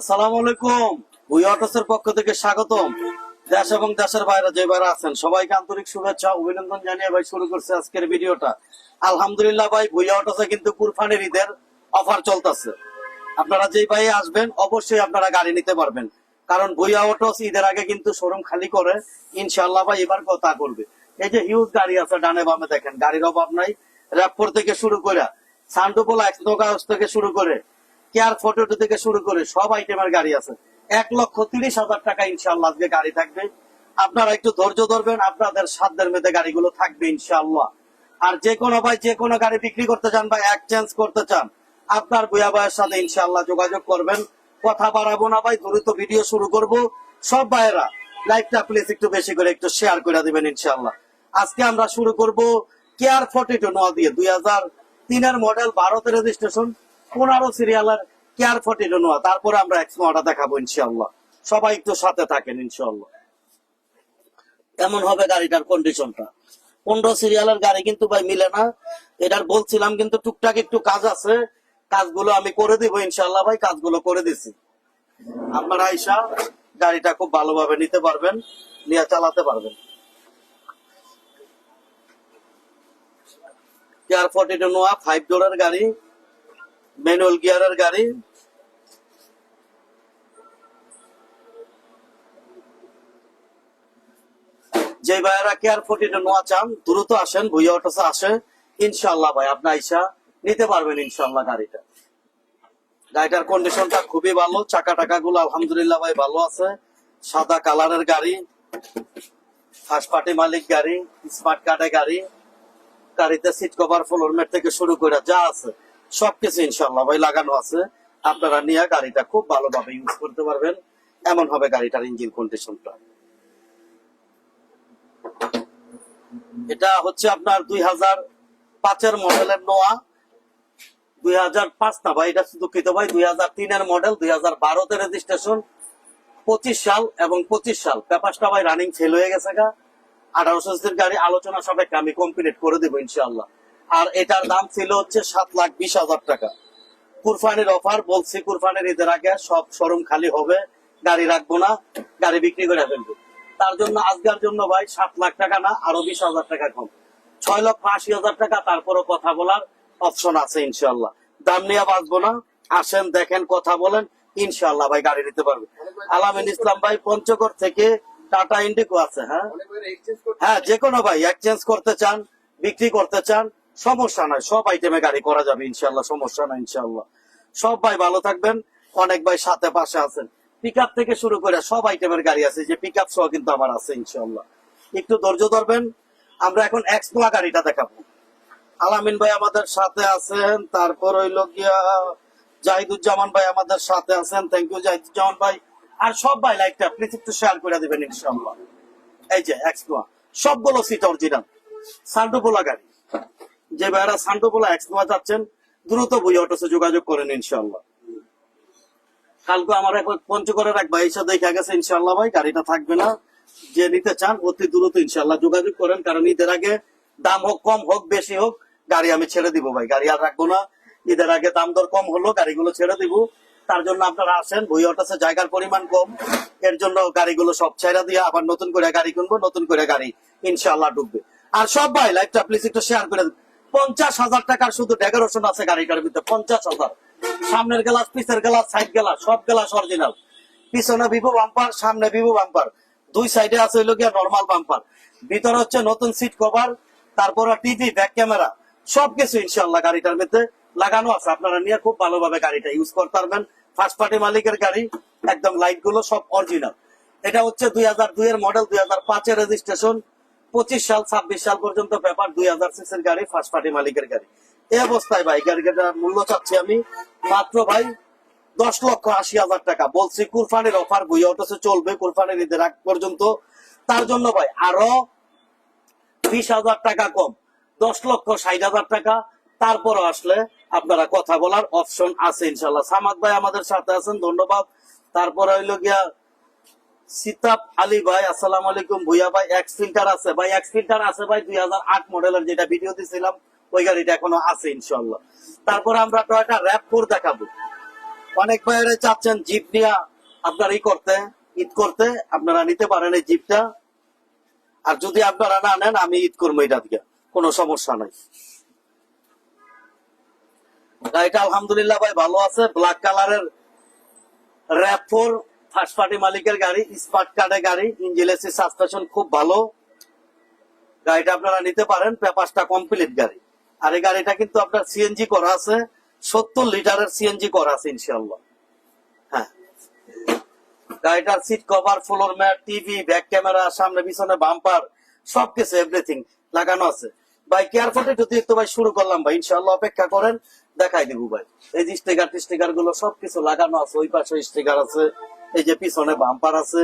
বাইরে যে ভাই আপনারা আসবেন, অবশ্যই আপনারা গাড়ি নিতে পারবেন। কারণ ভুইয়া অটোস ঈদের আগে কিন্তু শোরুম খালি করে ইনশাল্লাহ ভাই এবার কথা করবে। এই যে হিউজ গাড়ি আছে, ডানে বামে দেখেন, গাড়ির অভাব নাই। র্যাপফোর থেকে শুরু করে সান্ডোপোলা এক্সনোকাস থেকে শুরু করে কেয়ার ফটো থেকে শুরু করে সব আইটেমের গাড়ি আছে। এক লক্ষ তিরিশ হাজার টাকা ইনশাল্লাহ আজকে গাড়ি থাকবে। আপনারা একটু ধৈর্য ধরবেন, আপনাদের সাধ্যের মধ্যে গাড়িগুলো থাকবে ইনশাল্লাহ আর যে কোনো ভাই, যে কোনো গাড়ি বিক্রি করতে চান বা এক্সচেঞ্জ করতে চান, আপনার বুয়া ভাইয়ের সাথে ইনশাল্লাহ যোগাযোগ করবেন। কথা বাড়াবো না ভাই, দ্রুত ভিডিও শুরু করব। সব ভাইয়েরা লাইভটা প্লিজ একটু বেশি করে একটু শেয়ার করে দিবেন ইনশাল্লাহ আজকে আমরা শুরু করব কেয়ার ফর্টি টু নোয়া দিয়ে দুই হাজার তিনের মডেল ভারতের রেজিস্ট্রেশন পনেরো সিরিয়ালের কেয়ার ফর্টি টু নোয়া তারপরে আমরা এক্সমোটা দেখাবো ইনশাল্লাহ সবাই একটু সাথে থাকেন ইনশাল্লাহ এমন হবে গাড়িটার কন্ডিশনটা পনেরো সিরিয়ালের গাড়ি কিন্তু ভাই মিলে না। এটার বলছিলাম কিন্তু টুকটাক একটু কাজ আছে। কাজগুলো আমি করে দিব ইনশাল্লাহ ভাই, কাজগুলো করে দিছি। আপনারা আইসা গাড়িটা খুব ভালোভাবে নিতে পারবেন, নিয়ে চালাতে পারবেন। কেয়ার নোয়া ফাইভ ডোরের গাড়ি। ম্যানুয়াল গিয়ারের গাড়ি যে ভাইয়েরা কেয়ার ফোর্টি নোয়া চান দ্রুত আসেন ভুইয়া অটোসে আসে ইনশাল্লাহ ভাই আপনি আইসা নিতে পারবেন ইনশাল্লাহ গাড়িটা গাড়িটার কন্ডিশনটা খুবই ভালো চাকা টাকা গুলো আলহামদুলিল্লাহ ভাই ভালো আছে সাদা কালারের গাড়ি ফার্স্ট পার্টি মালিক গাড়ি স্মার্ট কার্ডে গাড়ি গাড়িতে সিট কভার ফ্লোর ম্যাট থেকে শুরু করে যা আছে সবকিছু ইনশাল্লাহ ভাই, লাগানো আছে। আপনারা নিয়ে গাড়িটা খুব ভালোভাবে ইউজ করতে পারবেন। এমন হবে গাড়িটার ইঞ্জিন কন্ডিশনটা এটা হচ্ছে আপনার দুই হাজার পাঁচের মডেলের নোয়া। দুই হাজার পাঁচ না ভাই, এটা দুঃখিত ভাই, দুই হাজার তিনের মডেল, দুই হাজার বারোতে রেজিস্ট্রেশন পঁচিশ সাল এবং পঁচিশ সাল। পেপারটা ভাই রানিং ফেল হয়ে গেছে গা। আঠারোশো গাড়ি আলোচনা সাপেক্ষে আমি কমপ্লিট করে দেবো ইনশাল্লাহ আর এটার দাম ছিল হচ্ছে সাত লাখ বিশ হাজার টাকা। কুরফানির অফার বলছি কুরফানির ঈদের আগে সব শোরুম খালি হবে গাড়ি রাখব না গাড়ি বিক্রি করে ফেলব। তার জন্য আজকের জন্য ভাই সাত লাখ টাকা না আরও বিশ হাজার টাকা কম। ছয় লক্ষ আশি হাজার টাকা তারপরও কথা বলার অপশন আছে ইনশাল্লাহ দাম নিয়ে বাঁচবো না আসেন দেখেন কথা বলেন ইনশাল্লাহ ভাই গাড়ি নিতে পারবে। আলামিন ইসলাম ভাই পঞ্চগড় থেকে টাটা ইন্ডিকো আছে হ্যাঁ? হ্যাঁ যে কোনো ভাই এক্সচেঞ্জ করতে চান বিক্রি করতে চান সমস্যা নাই, সব আইটেমে গাড়ি করা যাবে ইনশাল্লাহ সমস্যা নাই ইনশাল্লাহ সব ভাই ভালো থাকবেন, অনেক ভাই সাথে পাশে আছেন। পিক থেকে শুরু করে সব আইটেমের গাড়ি আছে, যে পিক সহ কিন্তু আমার আছে ইনশাল্লাহ একটু ধৈর্য ধরবেন, আমরা এখন এক্সপ্লা গাড়িটা দেখাবো। আলামিন ভাই আমাদের সাথে আছেন, তারপর হইল গিয়া জাহিদুজ্জামান ভাই আমাদের সাথে আছেন থ্যাংক ইউ জাহিদুজ্জামান ভাই। আর সব ভাই লাইকটা প্লিজ একটু শেয়ার করে দিবেন ইনশাল্লাহ এই যে এক্সপ্লা সবগুলো সিট অরিজিনাল সান্ডোপোলা গাড়ি। যে ভাইরা সান্ডোপোলা এক্সপ্লা যাচ্ছেন, দ্রুত বই অটোসে যোগাযোগ করেন ইনশাল্লাহ কালকে আমার এক পঞ্চগড়ের এক ভাই সাথে দেখা গেছে ইনশাল্লাহ ভাই, গাড়িটা থাকবে না। যে নিতে চান, অতি দ্রুত ইনশাল্লাহ যোগাযোগ করেন, কারণ ঈদের আগে দাম হোক, কম হোক, বেশি হোক, গাড়ি আমি ছেড়ে দিব ভাই, গাড়ি আর রাখব না। ঈদের আগে দাম দর কম হলো, গাড়িগুলো ছেড়ে দিব। তার জন্য আপনারা আসেন, বই অটাসে জায়গার পরিমাণ কম। এর জন্য গাড়িগুলো সব ছেড়ে দিয়ে আবার নতুন করে গাড়ি কিনবো, নতুন করে গাড়ি ইনশাল্লাহ ঢুকবে। আর সব ভাই লাইভটা প্লিজ একটু শেয়ার করে পঞ্চাশ হাজার টাকার শুধু ডেকোরেশন আছে গাড়িটার ভিতরে, পঞ্চাশ হাজার। সামনের গ্লাস, পিছের গ্লাস, সাইড গ্লাস, সব গ্লাস অরিজিনাল পিছনে ভিভো বাম্পার সামনে ভিভো বাম্পার দুই সাইডে আছে হইল গিয়া নর্মাল বাম্পার ভিতরে হচ্ছে নতুন সিট কভার তারপরে টিভি ব্যাক ক্যামেরা সবকিছু ইনশাল্লাহ গাড়িটার মধ্যে লাগানো আছে। আপনারা নিয়ে খুব ভালোভাবে গাড়িটা ইউজ করতে পারবেন। ফার্স্ট পার্টি মালিকের গাড়ি, একদম লাইটগুলো সব অরিজিনাল এটা হচ্ছে দুই হাজার দুই এর মডেল দুই হাজার পাঁচের রেজিস্ট্রেশন পঁচিশ সাল, ছাব্বিশ সাল পর্যন্ত পেপার দুই হাজার সিক্সের গাড়ি ফার্স্ট পার্টি মালিকের গাড়ি। এই অবস্থায় ভাই গাড়িটার মূল্য চাচ্ছি আমি মাত্র ভাই দশ লক্ষ আশি হাজার টাকা। বলছি কুরফানির অফার বই অটোসে চলবে, কুরফানির ঈদের আগ পর্যন্ত। তার জন্য ভাই, আরও বিশ হাজার টাকা কম, দশ লক্ষ ষাট হাজার টাকা। তারপর আসলে আপনারা কথা বলার অপশন আছে ইনশাল্লাহ। সামাদ ভাই আমাদের সাথে আছেন, ধন্যবাদ। তারপরে হইল গিয়া সিতাব আলী ভাই, আসসালাম আলাইকুম। ভুইয়া ভাই এক্স ফিল্টার আছে। ভাই এক্স ফিল্টার আছে ভাই, দুই হাজার আট মডেলের যেটা ভিডিও দিছিলাম, ওই গাড়িটা এখনও আছে ইনশাল্লাহ তারপরে আমরা টয়টা র্যাপ ফোর দেখাবো। অনেক বাইরে চাচ্ছেন জিপ নিয়ে আপনার ই করতে, ঈদ করতে। আপনারা নিতে পারেন এই জিপটা আর যদি আপনারা না নেন, আমি ঈদ করব এটা দিয়ে কোনো সমস্যা নাই। গাড়িটা আলহামদুলিল্লাহ ভাই ভালো আছে। ব্ল্যাক কালারের র্যাপ ফোর ফার্স্ট পার্টি মালিকের গাড়ি স্মার্ট কার্ডের গাড়ি ইঞ্জিন এসি সাসপেনশন খুব ভালো। গাড়িটা আপনারা নিতে পারেন, পেপারসটা কমপ্লিট গাড়ি। আর এই গাড়িটা কিন্তু আপনার সিএনজি করা আছে, সত্তর লিটারের সিএনজি করা আছে ইনশাল্লাহ হ্যাঁ। গাড়িটার seat cover floor mat TV back camera সামনে, পিছনে বাম্পার সবকিছু এভরিথিং লাগানো আছে। ভাই কেয়ারফুলি যদি একটু ভাই, শুরু করলাম ভাই ইনশাল্লাহ অপেক্ষা করেন, দেখাই দিব ভাই। এই যে স্টিকার টিস্টিকারগুলো সবকিছু লাগানো আছে, ওই পাশে স্টিকার আছে। এই যে পিছনে বাম্পার আছে।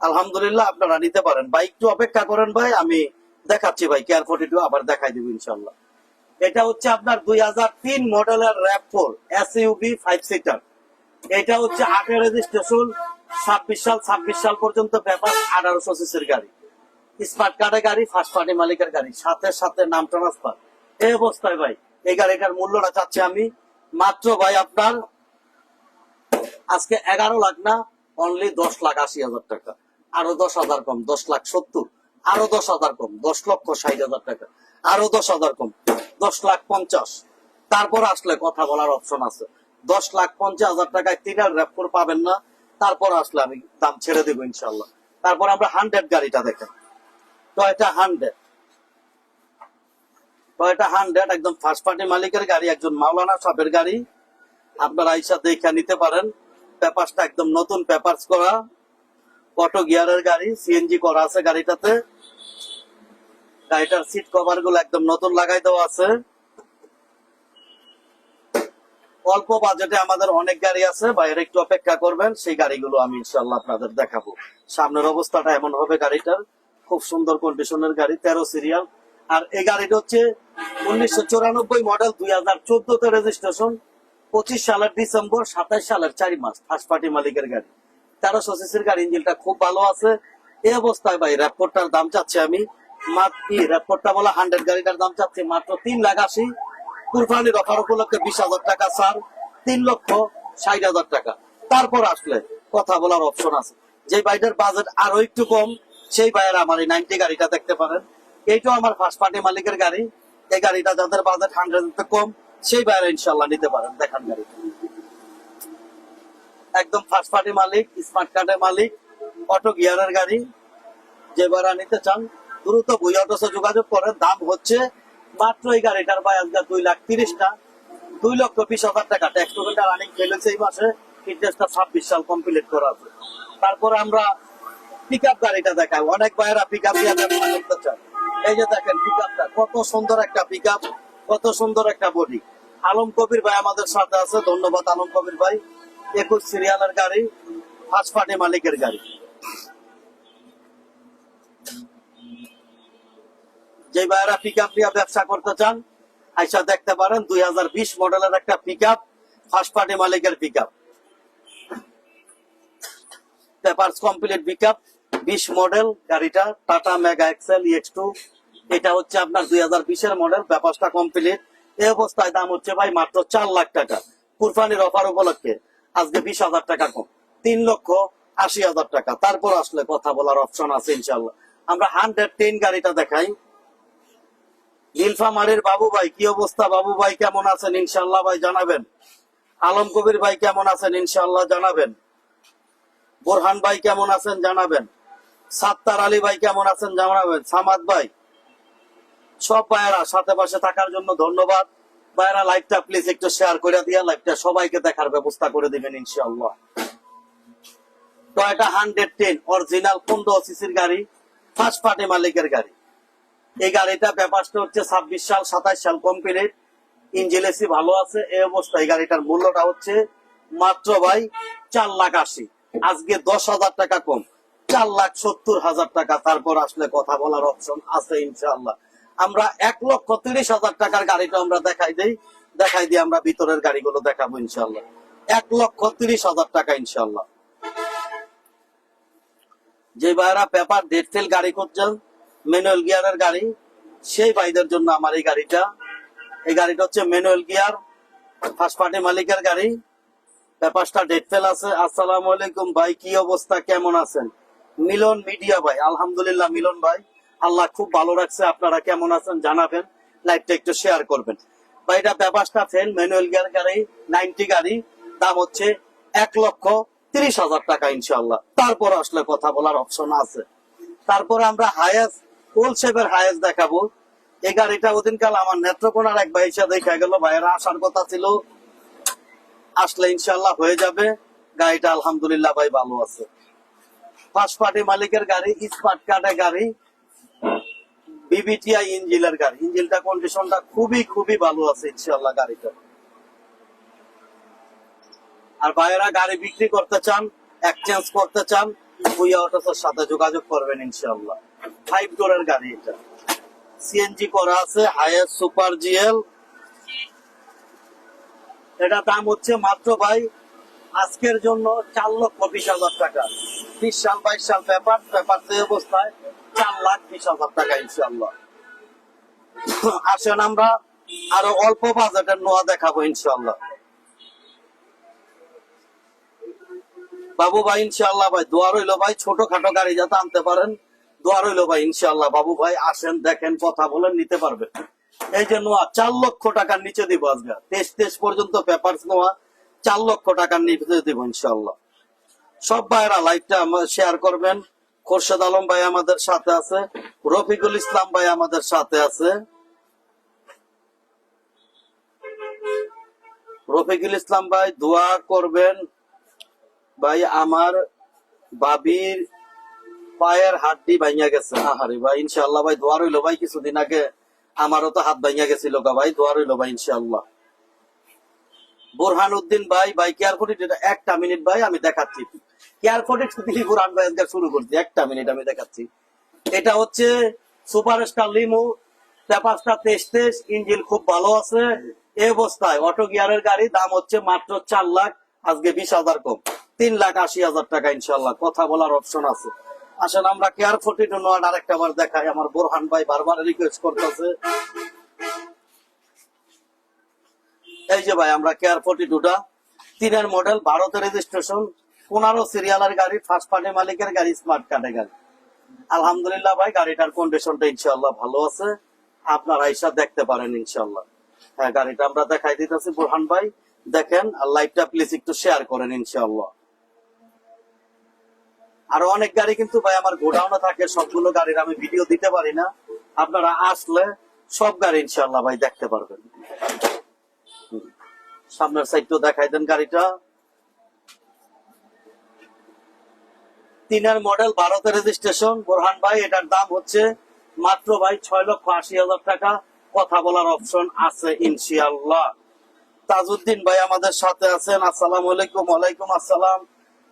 আলহামদুলিল্লাহ, আপনারা নিতে পারেন। ভাই, একটু অপেক্ষা করেন ভাই, আমি দেখাচ্ছি ভাই কেয়ার ফোর্টি টু আবার দেখাই দিব ইনশাল্লাহ এটা হচ্ছে আপনার দুই হাজার তিন মডেলের RAV four S UV five seater এটা হচ্ছে আটের রেজিস্ট্রেশন ছাব্বিশ সাল ছাব্বিশ সাল পর্যন্ত পেপার আঠারোশো সিসির গাড়ি। স্মার্ট কার্ডের গাড়ি ফার্স্ট পার্টি মালিকের গাড়ি। সাথে সাথে নাম ট্রান্সফার এই অবস্থায় ভাই, এই গাড়িটার মূল্যটা চাচ্ছি আমি। মাত্র ভাই আপনার আজকে এগারো লাখ না অনলি দশ লাখ আশি হাজার টাকা। আরও দশ হাজার কম, দশ লাখ সত্তর। আরও দশ হাজার কম, দশ লক্ষ ষাট হাজার টাকা। আরও দশ হাজার কম, দশ লাখ পঞ্চাশ। তারপর আসলে কথা বলার অপশন আছে। দশ লাখ পঞ্চাশ হাজার টাকায় তিনার র্যাপকোর পাবেন না। তারপর আসলে আমি দাম ছেড়ে দেবো ইনশাল্লাহ। তারপর আমরা হান্ড্রেড গাড়িটা দেখেন। টয়টা হান্ড্রেড টয়টা হান্ড্রেড একদম ফার্স্ট পার্টি মালিকের গাড়ি, একজন মাওলানা সাহেবের গাড়ি। আপনারা আইসা দেখে নিতে পারেন। পেপারসটা একদম নতুন পেপারস করা। অটো গিয়ারের গাড়ি সিএনজি করা আছে গাড়িটাতে। গাড়িটার সিট কভারগুলো একদম নতুন লাগাই দেওয়া আছে। অল্প বাজেটে আমাদের অনেক গাড়ি আছে, বাইরে একটু অপেক্ষা করবেন, সেই গাড়িগুলো আমি ইনশাল্লাহ আপনাদের দেখাবো। সামনের অবস্থাটা এমন হবে গাড়িটার, খুব সুন্দর কন্ডিশনের গাড়ি, তেরো সিরিয়াল আর এই গাড়িটা হচ্ছে উনিশশো চুরানব্বই মডেল দুই হাজার চোদ্দতে রেজিস্ট্রেশন পঁচিশ সালের ডিসেম্বর, সাতাশ সালের চারি মাস ফার্স্ট পার্টি মালিকের গাড়ি। তেরোশো সিসির গাড়ি, ইঞ্জিনটা খুব ভালো আছে। এই অবস্থায় ভাই র্যাপোর্টটার দাম চাচ্ছি আমি হান্ড্রেড গাড়িটার দাম চাচ্ছি মাত্র তিন লাখ আশি। অফার উপলক্ষে বিশ হাজার টাকা, স্যার। তিন লক্ষ ষাট হাজার টাকা। তারপর আসলে কথা বলার অপশন আছে। যে বাইটার বাজেট আরও একটু কম, সেই বাইরে আমার এই নাইনটি গাড়িটা দেখতে পারেন। এইটাও আমার ফার্স্ট পার্টি মালিকের গাড়ি। এই গাড়িটা যাদের বাজেট হান্ড্রেড কম সেই বাইরে ইনশাল্লাহ নিতে পারেন দেখান গাড়িটা একদম ফার্স্ট পার্টি মালিক স্মার্ট কার্ডের মালিক অটো গিয়ারের গাড়ি যে ভাড়া নিতে চান, দ্রুত বই অটোসে যোগাযোগ করেন, দাম হচ্ছে মাত্র এই গাড়িটার ভাই আজকে দুই লাখ তিরিশটা। দুই লক্ষ বিশ হাজার টাকা। ট্যাক্স টোকেনটা রানিং ফেলেছে এই মাসে ফিটনেসটা ছাব্বিশ সাল কমপ্লিট করা আছে। তারপরে আমরা পিক আপ গাড়িটা দেখাই। অনেক ভাইয়েরা পিক আপ করতে চায়। এই যে দেখেন পিক আপটা কত সুন্দর একটা পিক আপ কত সুন্দর একটা বডি আলম কবির ভাই আমাদের সাথে আছে। ধন্যবাদ আলম কবির ভাই। একুশ সিরিয়ালের গাড়ি ফার্স্ট পার্টি মালিকের গাড়ি। যে ভাইয়েরা পিক আপ নিয়ে ব্যবসা করতে চান, আইসা দেখতে পারেন, দুই হাজার বিশ মডেলের একটা পিক আপ ফার্স্ট পার্টি মালিকের pick up papers complete pick up বিশ মডেল গাড়িটা Tata mega excel EX two এটা হচ্ছে আপনার দুই হাজার বিশের মডেল পেপারসটা কমপ্লিট এই অবস্থায় দাম হচ্ছে ভাই মাত্র চার লাখ টাকা। কুরবানির অফার উপলক্ষে। আজকে বিশ হাজার টাকা কম তিন লক্ষ আশি হাজার টাকা। তারপর আসলে কথা বলার অপশন আছে ইনশাল্লাহ আমরা হান্ড্রেড টেন গাড়িটা দেখাই। নীলফামারীর বাবু ভাই, কি অবস্থা বাবু ভাই? কেমন আছেন ইনশাল্লাহ ভাই জানাবেন? আলম কবির ভাই কেমন আছেন ইনশাল্লাহ জানাবেন? বোরহান ভাই কেমন আছেন জানাবেন? সাত্তার আলী ভাই কেমন আছেন জানাবেন? সামাদ ভাই সব ভাইয়েরা সাথে পাশে থাকার জন্য ধন্যবাদ। ভাইয়েরা লাইভটা প্লিজ একটু শেয়ার করে দিয়া লাইভটা সবাইকে দেখার ব্যবস্থা করে দিবেন ইনশাআল্লাহ। টয়টা হান্ড্রেড টেন অরিজিনাল পনেরো সিসির গাড়ি ফার্স্ট পার্টি মালিকের গাড়ি। এই গাড়িটা ব্যাপারটা হচ্ছে ছাব্বিশ সাল সাতাশ সাল কমপ্লিট ইঞ্জিন এসি ভালো আছে, এই অবস্থায় এই গাড়িটার মূল্যটা হচ্ছে মাত্র ভাই চার লাখ আশি। আজকে দশ হাজার টাকা কম, চার লাখ সত্তর হাজার টাকা। তারপর আসলে কথা বলার অপশন আছে ইনশাআল্লাহ। আমরা এক লক্ষ তিরিশ হাজার টাকার গাড়িটা আমরা দেখাই দেই। দেখাই দিয়ে আমরা ভিতরের গাড়িগুলো দেখাবো ইনশাল্লাহ এক লক্ষ তিরিশ হাজার টাকা ইনশাল্লাহ যে ভাইরা পেপার ডেট ফেল গাড়ি করছেন ম্যানুয়াল গিয়ারের গাড়ি, সেই ভাইদের জন্য আমার এই গাড়িটা। এই গাড়িটা হচ্ছে ম্যানুয়াল গিয়ার ফার্স্ট পার্টি মালিকের গাড়ি। পেপারটা ডেট ফেল আছে। আসসালামু আলাইকুম ভাই, কি অবস্থা? কেমন আছেন? মিলন মিডিয়া ভাই, আলহামদুলিল্লাহ মিলন ভাই। আল্লাহ খুব ভালো রাখছে, আপনারা কেমন আছেন জানাবেন, লাইভটা একটু শেয়ার করবেন। ভাই, এটা পেপারসটা ফেন ম্যানুয়াল গিয়ার গাড়ি, নাইনটি গাড়ি, দাম হচ্ছে এক লক্ষ তিরিশ হাজার টাকা ইনশাল্লাহ তারপর আসলে কথা বলার অপশন আছে। তারপরে আমরা হায়েস্ট ওল শেপের হায়েস্ট দেখাবো। এই গাড়িটা ওদিনকাল আমার নেত্রকোনার এক ভাই এসে দেখা গেল, ভাইয়েরা আসার কথা ছিল। আসলে ইনশাল্লাহ হয়ে যাবে। গাড়িটা আলহামদুলিল্লাহ ভাই ভালো আছে। ফার্স্ট পার্টি মালিকের গাড়ি স্মার্ট কার্ডের গাড়ি বিবিটিআই ইঞ্জিনের গাড়ি। ইঞ্জিনটা কন্ডিশনটা খুবই খুবই ভালো আছে ইনশাল্লাহ গাড়িটা। আর গাড়ি বিক্রি করতে চান এক্সচেঞ্জ করতে চান অটোসের সাথে যোগাযোগ করবেন ইনশাল্লাহ ফাইভ ডোরের গাড়ি এটা। সিএনজি করা আছে হায়ার সুপার জিএল এটা দাম হচ্ছে মাত্র ভাই, আজকের জন্য চার লক্ষ বিশ হাজার টাকা। বিশ সাল, বাইশ সাল, পেপার পেপার অবস্থায় চার লাখ বিশ হাজার টাকা ইনশাল্লাহ আসেন আমরা আরও অল্প বাজেটের নোয়া দেখাবো ইনশাল্লাহ বাবু ভাই ইনশাল্লাহ ভাই, দোয়া রইল ভাই, ছোটখাটো গাড়ি যাতে আনতে পারেন, দোয়া রইল ভাই ইনশাল্লাহ বাবু ভাই, আসেন, দেখেন, কথা বলেন, নিতে পারবেন। এই যে নোয়া, চার লক্ষ টাকার নিচে দিব আজকে। তেইশ তেইশ পর্যন্ত পেপার নোয়া, চার লক্ষ টাকার নিচে দিব ইনশাল্লাহ সব ভাইরা লাইভটা শেয়ার করবেন। খোরশেদ আলম ভাই আমাদের সাথে আছে, রফিকুল ইসলাম ভাই আমাদের সাথে আছে। রফিকুল ইসলাম ভাই, দোয়া করবেন ভাই, আমার বাবির পায়ের হাড্ডি ভাইয়া গেছে। আহারে ভাই ইনশাল্লাহ ভাই, দোয়া রইল ভাই, কিছুদিন আগে আমারও তো হাত ভাইয়া গেছিল ভাই, দোয়া রইল ভাই ইনশাল্লাহ বোরহান উদ্দিন ভাই ভাই কেয়ার ফটিট এটা একটা মিনিট ভাই, আমি দেখাচ্ছি। কেয়ার ফটিট দিলি বোরহান ভাই আজকে শুরু করছি, একটা মিনিট আমি দেখাচ্ছি। এটা হচ্ছে সুপার স্টার লিমো পেপারসটা তেইশ তেইশ ইঞ্জিন খুব ভালো আছে। এই অবস্থায় অটো গিয়ারের গাড়ি, দাম হচ্ছে মাত্র চার লাখ, আজকে বিশ হাজার কম। তিন লাখ আশি হাজার টাকা ইনশাল্লাহ কথা বলার অপশন আছে। আসেন আমরা কেয়ার ফোর্টি টু নোয়ান আরেকটা বার দেখাই, আমার বোরহান ভাই বারবার রিকোয়েস্ট করতেছে। এই যে ভাই, আমরা কেয়ার ফোর্টি টুটা তিনের মডেল ভারতের রেজিস্ট্রেশন পনেরো সিরিয়ালের গাড়ি ফার্স্ট পার্টি মালিকের গাড়ি স্মার্ট কার্ডের গাড়ি। আলহামদুলিল্লাহ ভাই, গাড়িটার কন্ডিশনটা ইনশাল্লাহ ভালো আছে। আপনারা আইসা দেখতে পারেন ইনশাল্লাহ হ্যাঁ গাড়িটা আমরা দেখাই দিতেছি বোরহান ভাই। দেখেন, আর লাইভটা প্লিজ একটু শেয়ার করেন ইনশাল্লাহ আরও অনেক গাড়ি কিন্তু ভাই, আমার গোডাউনে থাকে, সবগুলো গাড়ির আমি ভিডিও দিতে পারি না। আপনারা আসলে সব গাড়ি ইনশাল্লাহ ভাই, দেখতে পারবেন। সামনের সাইডটা দেখাই দেন গাড়িটা। তিনের মডেল ভারতের রেজিস্ট্রেশন বোরহান ভাই, এটার দাম হচ্ছে মাত্র ভাই ছয় লক্ষ আশি হাজার টাকা। কথা বলার অপশন আছে ইনশাল্লাহ তাজউদ্দিন ভাই আমাদের সাথে আছেন। আসসালামু আলাইকুম, ওয়ালাইকুম আসসালাম।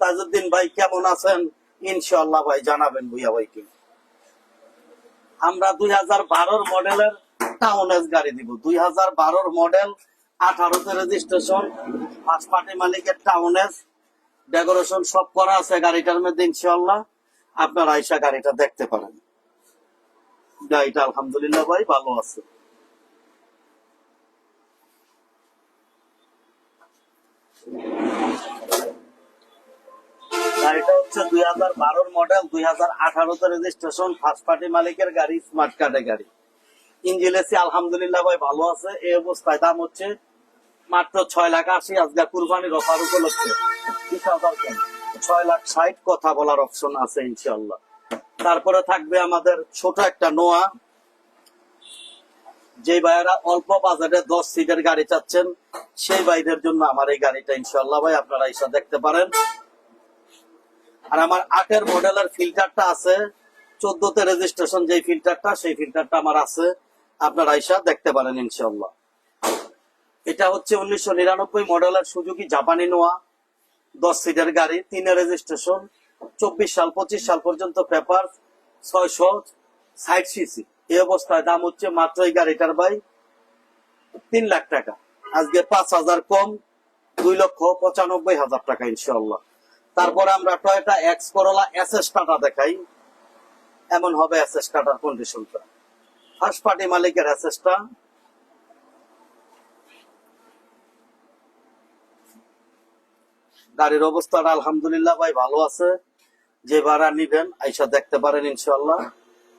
তাজউদ্দিন ভাই, কেমন আছেন? ইনশাল্লাহ ভাই, জানাবেন ভুইয়া ভাইকে। আমরা দুই হাজার বারোর মডেলের টাউন এস গাড়ি দিব। দুই হাজার বারোর মডেল আঠারোতে রেজিস্ট্রেশন ফার্স্ট পার্টি মালিকের টাউন এস ডেকোরেশন সব করা আছে গাড়িটার মধ্যে ইনশাল্লাহ আপনারা আইসা গাড়িটা দেখতে পারেন। গাড়িটা আলহামদুলিল্লাহ ভাই, ভালো আছে। আলহামদুলিল্লাহ ভাই, ভালো আছে। এই অবস্থায় দাম হচ্ছে মাত্র ছয় লাখ আশি আজকে কুরবানির অফার উপলক্ষে। হাজার। ছয় লাখ ষাট কথা বলার অপশন আছে ইনশাল্লাহ তারপরে থাকবে আমাদের ছোট একটা নোয়া। যে ভাইয়েরা অল্প বাজেটে দশ সিটের গাড়ি চাচ্ছেন, সেই ভাইদের জন্য আমার এই গাড়িটা ইনশাল্লাহ ভাই, আপনারা এসে দেখতে পারেন। আর আমার আটের মডেলের ফিল্টারটা আছে। চোদ্দতে রেজিস্ট্রেশন যে ফিল্টারটা, সেই ফিল্টারটা আমার আছে। আপনারা আইসা দেখতে পারেন ইনশাল্লাহ এটা হচ্ছে উনিশশো নিরানব্বই মডেলের সুজুকি জাপানি নোয়া দশ সিটের গাড়ি তিনের রেজিস্ট্রেশন চব্বিশ সাল, পঁচিশ সাল পর্যন্ত পেপার ছয়শো ষাট সিসি এই অবস্থায় দাম হচ্ছে মাত্র এই গাড়িটার ভাই তিন লাখ টাকা। আজকে পাঁচ হাজার কম, দুই লক্ষ পঁচানব্বই হাজার টাকা ইনশাল্লাহ তারপরে আমরা Toyota X Corolla S S tata দেখাই। এমন হবে এস এস টাটার কন্ডিশনটা ফার্স্ট পার্টি মালিকের এস এসটা গাড়ির অবস্থাটা আলহামদুলিল্লাহ ভাই ভালো আছে। যে ভাড়া নিবেন, আইসা দেখতে পারেন ইনশাল্লাহ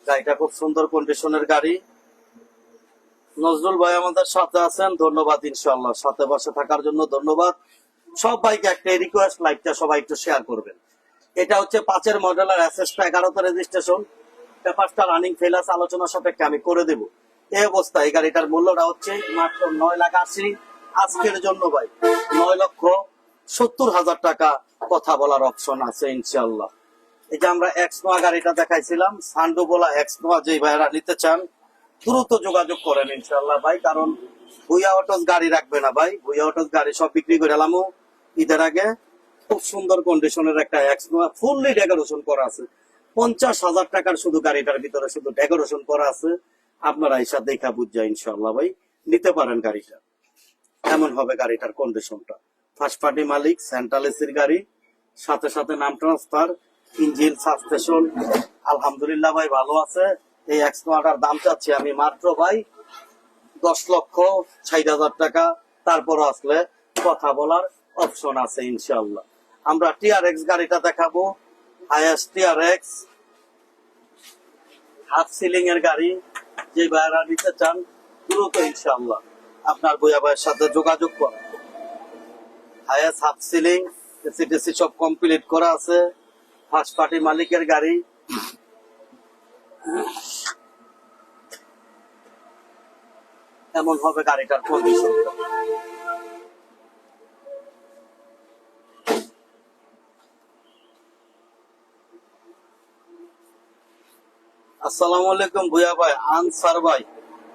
গাড়িটা খুব সুন্দর কন্ডিশনের গাড়ি। নজরুল ভাই আমাদের সাথে আছেন, ধন্যবাদ ইনশাল্লাহ সাথে বসে থাকার জন্য ধন্যবাদ। সব ভাইকে একটা রিকোয়েস্ট লাইভটা সবাই একটু শেয়ার করবেন। এটা হচ্ছে পাঁচের মডেলের এসএসটা এগারোতে রেজিস্ট্রেশন পেপারটা রানিং ফেল আছে, আলোচনা সাপেক্ষে আমি করে দেব। এই অবস্থায় গাড়িটার মূল্যটা হচ্ছে মাত্র নয় লাখ আশি। আজকের জন্য ভাই, নয় লক্ষ সত্তর হাজার টাকা কথা বলার অপশন আছে ইনশাল্লাহ এই যে আমরা এক্স নোয়া গাড়িটা দেখাইছিলাম সান্ডু বলা এক্স নোয়া যে ভাইয়েরা নিতে চান, দ্রুত যোগাযোগ করেন ইনশাল্লাহ ভাই, কারণ ভুইয়া অটোস গাড়ি রাখবে না ভাই, ভুইয়া অটোস গাড়ি সব বিক্রি করে এলামও ঈদের আগে খুব সুন্দর কন্ডিশনের একটা এক্স নোয়া ফুললি ডেকোরেশন করা আছে। পঞ্চাশ হাজার টাকার শুধু গাড়িটার ভিতরে শুধু ডেকোরেশন করা আছে। আপনারা এসা দেখা বুঝা ইনশাল্লাহ ভাই, নিতে পারেন গাড়িটা। এমন হবে গাড়িটার কন্ডিশনটা ফার্স্ট পার্টি মালিক সেন্ট্রাল এসির গাড়ি, সাথে সাথে নাম ট্রান্সফার ইঞ্জিন সাসপেশন আলহামদুলিল্লাহ ভাই ভালো আছে। এই এক্সনোয়াটার দাম চাচ্ছি আমি মাত্র ভাই দশ লক্ষ ষাট হাজার টাকা। তারপর আসলে কথা বলার অপশন আছে ইনশাল্লাহ আমরা টিআরএক্স গাড়িটা দেখাবো। আইএস টিআরএক্স হাফ সিলিং এর গাড়ি। যে ভাইরা নিতে চান, দ্রুত ইনশাল্লাহ আপনার বইয়া ভাইয়ের সাথে যোগাযোগ করেন। আইএস হাফ সিলিং এসিটিসি সব কমপ্লিট করা আছে। ফার্স্ট পার্টি মালিকের গাড়ি। এমন হবে গাড়িটার কন্ডিশন আসসালামু আলাইকুম ভুয়া ভাই, আনসার ভাই।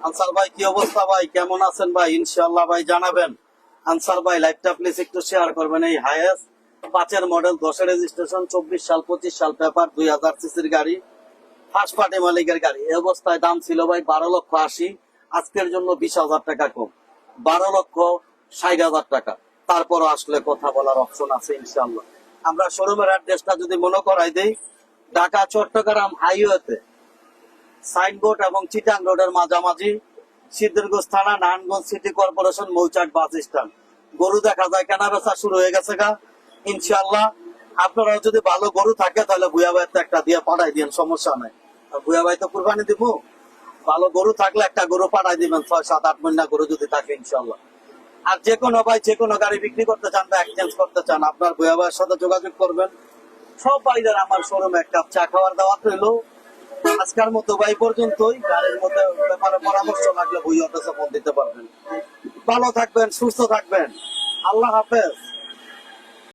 আনসার ভাই, কি অবস্থা ভাই? কেমন আছেন ভাই? ইনশাআল্লাহ ভাই, জানাবেন। আনসার ভাই লাইভটা প্লিজ একটু শেয়ার করবেন। এই হায়েস্ট পাঁচের মডেল দশের রেজিস্ট্রেশন চব্বিশ সাল, পঁচিশ সাল পেপার দুই হাজার সিসির গাড়ি। ফার্স্ট পার্টি মালিকের গাড়ি। এই অবস্থায় দাম ছিল ভাই বারো লক্ষ আশি। আজকের জন্য বিশ হাজার টাকা কম। বারো লক্ষ ষাট হাজার টাকা। তারপর আসলে কথা বলার অপশন আছে ইনশাল্লাহ আমরা শোরুমের অ্যাড্রেসটা যদি মনে করাই দেই, ঢাকা, চট্টগ্রাম হাইওয়েতে সাইনবোর্ড এবং চিটাং রোডের মাঝামাঝি সিদ্ধিরগঞ্জ থানা নারায়ণগঞ্জ সিটি কর্পোরেশন মৌচাট বাস স্ট্যান্ড। গরু দেখা যায় কেনা বেচা শুরু হয়ে গেছে গা। ইনশাল্লাহ আপনারা যদি ভালো গরু থাকে, তাহলে ভুয়া ভাই একটা দিয়ে পাঠাই দিন সমস্যা নাই। ভুয়া ভাই তো কুরবানি দিব। ভালো গরু থাকলে একটা গরু পাঠাই দিবেন, ছয়, সাত, আট মহিনা গরু যদি থাকে ইনশাল্লাহ আর যে কোনো ভাই, যে কোনো গাড়ি বিক্রি করতে চান বা এক্সচেঞ্জ করতে চান, আপনার ভুয়া ভাইয়ের সাথে যোগাযোগ করবেন। সব ভাইদের আমার শোরুমে এক কাপ চা খাওয়ার দাওয়া রইল। আজকের মতো ভাই পর্যন্তই। গাড়ির মধ্যে ব্যাপারে পরামর্শ লাগলে বই অথচ দিতে পারবেন। ভালো থাকবেন, সুস্থ থাকবেন। আল্লাহ হাফেজ।